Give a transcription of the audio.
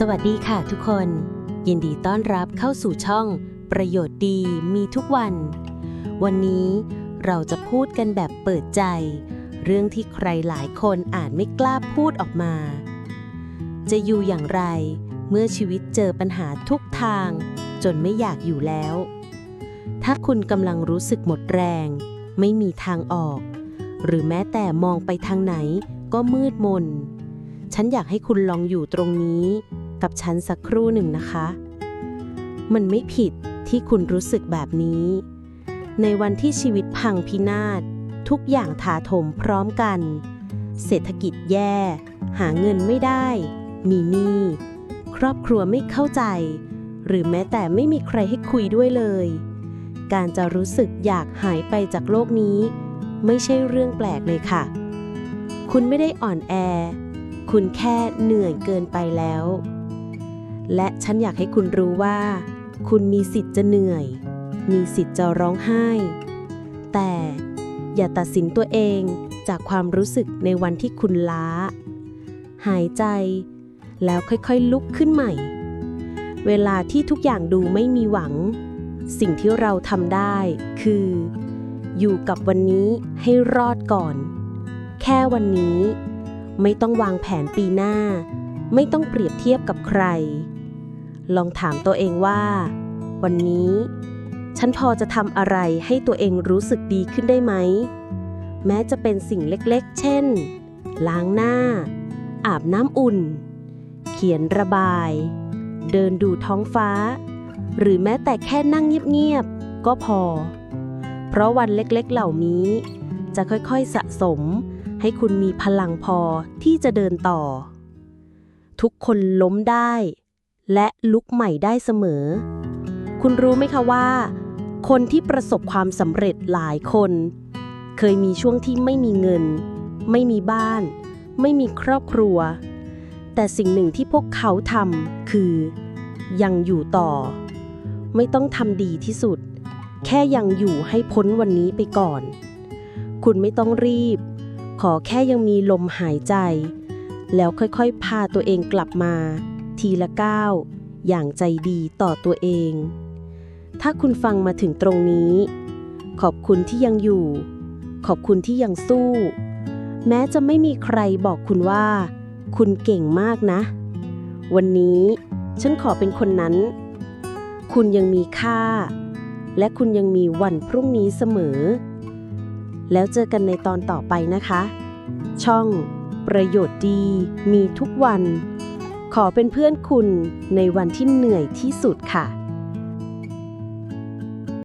สวัสดีค่ะทุกคน ยินดีต้อนรับเข้าสู่ช่อง ประโยชน์ดีมีทุกวัน วันนี้เราจะพูดกันแบบเปิดใจ เรื่องที่ใครหลายคนอาจไม่กล้าพูดออกมา จะอยู่อย่างไร เมื่อชีวิตเจอปัญหาทุกทาง จนไม่อยากอยู่แล้ว ถ้าคุณกำลังรู้สึกหมดแรง ไม่มีทางออก หรือแม้แต่มองไปทางไหนก็มืดมนฉันอยากให้คุณลองอยู่ตรงนี้ กับฉันสักครู่หนึ่งนะคะ มันไม่ผิดที่คุณรู้สึกแบบนี้ ในวันที่ชีวิตพังพินาศ ทุกอย่างถาโถมพร้อมกัน เศรษฐกิจแย่ หาเงินไม่ได้ มีหนี้ครอบครัวไม่เข้าใจ หรือแม้แต่ไม่มีใครให้คุยด้วยเลย การจะรู้สึกอยากหายไปจากโลกนี้ ไม่ใช่เรื่องแปลกเลยค่ะ คุณไม่ได้อ่อนแอ คุณแค่เหนื่อยเกินไปแล้ว และฉันอยากให้คุณรู้ว่า คุณมีสิทธิ์จะเหนื่อย มีสิทธิ์จะร้องไห้ แต่อย่าตัดสินตัวเองจากความรู้สึกในวันที่คุณล้า หายใจ แล้วค่อยๆลุกขึ้นใหม่ เวลาที่ทุกอย่างดูไม่มีหวัง สิ่งที่เราทำได้คือ อยู่กับวันนี้ให้รอดก่อน แค่วันนี้ ไม่ต้องวางแผนปีหน้า ไม่ต้องเปรียบเทียบกับใคร ลองถามตัวเองว่า วันนี้ ฉันพอจะทำอะไรให้ตัวเองรู้สึกดีขึ้นได้ไหม แม้จะเป็นสิ่งเล็กๆ เช่น ล้างหน้า อาบน้ำอุ่น เขียนระบาย เดินดูท้องฟ้า หรือแม้แต่แค่นั่งเงียบๆ ก็พอ เพราะวันเล็กๆเหล่านี้ จะค่อยๆสะสม ให้คุณมีพลังพอที่จะเดินต่อ ทุกคนล้มได้ และลุกใหม่ได้เสมอ คุณรู้ไหมคะว่า คนที่ประสบความสำเร็จหลายคน เคยมีช่วงที่ไม่มีเงิน ไม่มีบ้าน ไม่มีครอบครัว แต่สิ่งหนึ่งที่พวกเขาทำคือ ยังอยู่ต่อ ไม่ต้องทำดีที่สุด แค่ยังอยู่ให้พ้นวันนี้ไปก่อน คุณไม่ต้องรีบ ขอแค่ยังมีลมหายใจ แล้วค่อยๆ พาตัวเองกลับมา ทีละก้าวอย่างใจดีต่อตัวเอง ถ้าคุณฟังมาถึงตรงนี้ ขอบคุณที่ยังอยู่ ขอบคุณที่ยังสู้ แม้จะไม่มีใครบอกคุณว่า คุณเก่งมากนะ วันนี้ฉันขอเป็นคนนั้น คุณยังมีค่า และคุณยังมีวันพรุ่งนี้เสมอ แล้วเจอกันในตอนต่อไปนะคะ ช่องประโยชน์ดีมีทุกวัน ขอเป็นเพื่อนคุณในวันที่เหนื่อยที่สุดค่ะ